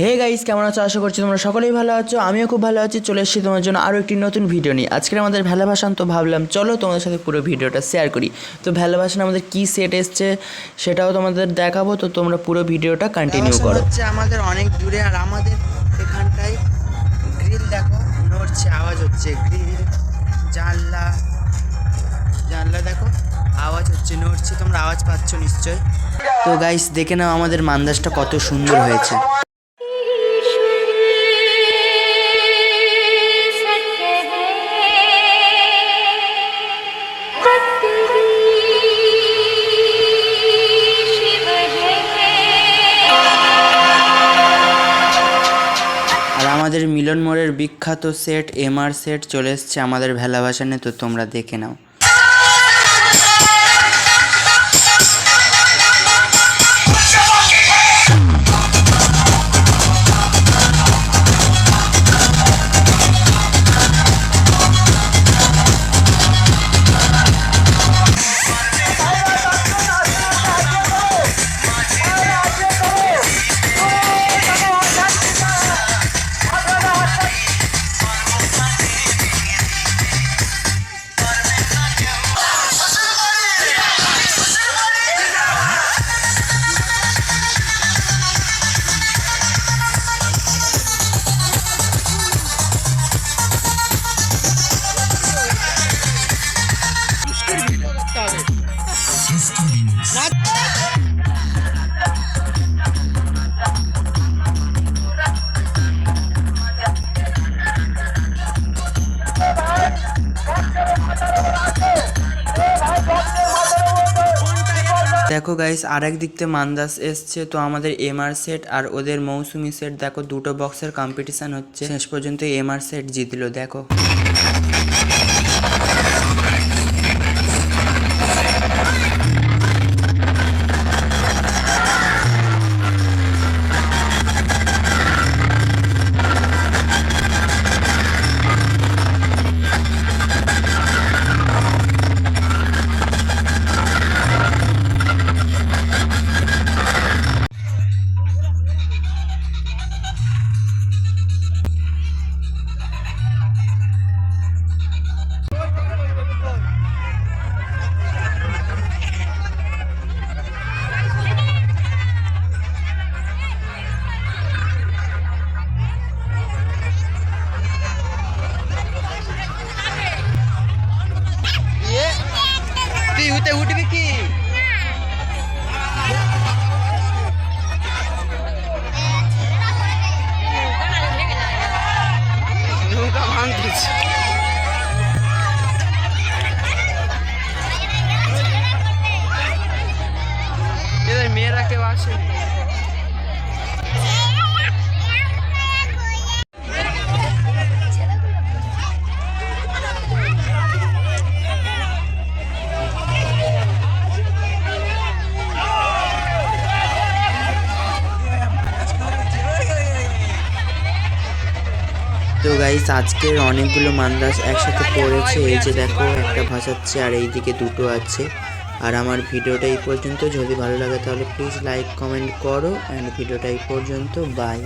Hey guys কেমন আছো? আশা করছি তোমরা সকলেই ভালো আছো। আমিও খুব ভালো আছি। চলে এসেছি তোমার জন্য আরও একটি নতুন ভিডিও নিয়ে। আজকের আমাদের ভ্যালা ভাসান তো ভাবলাম চলো তোমাদের সাথে পুরো ভিডিওটা শেয়ার করি। তো ভ্যালা ভাসান আমাদের কী সেট এসছে সেটাও তোমাদের দেখাবো। তো তোমরা পুরো ভিডিওটা কন্টিনিউ করো। হচ্ছে আমাদের অনেক দূরে আর আমাদের এখানটায় গ্রিল দেখো নড়ছে আওয়াজ হচ্ছে গ্রিল জানলা জানলা দেখো আওয়াজ হচ্ছে নড়ছে তোমরা আওয়াজ পাচ্ছ নিশ্চয়। তো গাইস দেখে নাও আমাদের মান্দাসটা কত সুন্দর হয়েছে। আমাদের মিলন মোড়ের বিখ্যাত সেট এমআর সেট চলে এসছে আমাদের ভেলাবাসানে তো তোমরা দেখে নাও। দেখো গাইস আরেক দিক থেকে মান্দাস এসছে, তো আমাদের এমআর সেট আর ওদের মৌসুমি সেট দেখো দুটো বক্সের কম্পিটিশন হচ্ছে। শেষ পর্যন্ত এমআর সেট জিতলো, দেখো। Kids. Yo de mierda que va a ser. তো গাইস আজকে অনেকগুলো মান্দাস একসাথে পড়েছে। এই যে দেখো, একটা ভাসাচ্ছে আর এইদিকে দুটো আছে। আর আমার ভিডিওটা এই পর্যন্ত। যদি ভালো লাগে তাহলে প্লিজ লাইক কমেন্ট করো। অ্যান্ড ভিডিওটা এই পর্যন্ত। বাই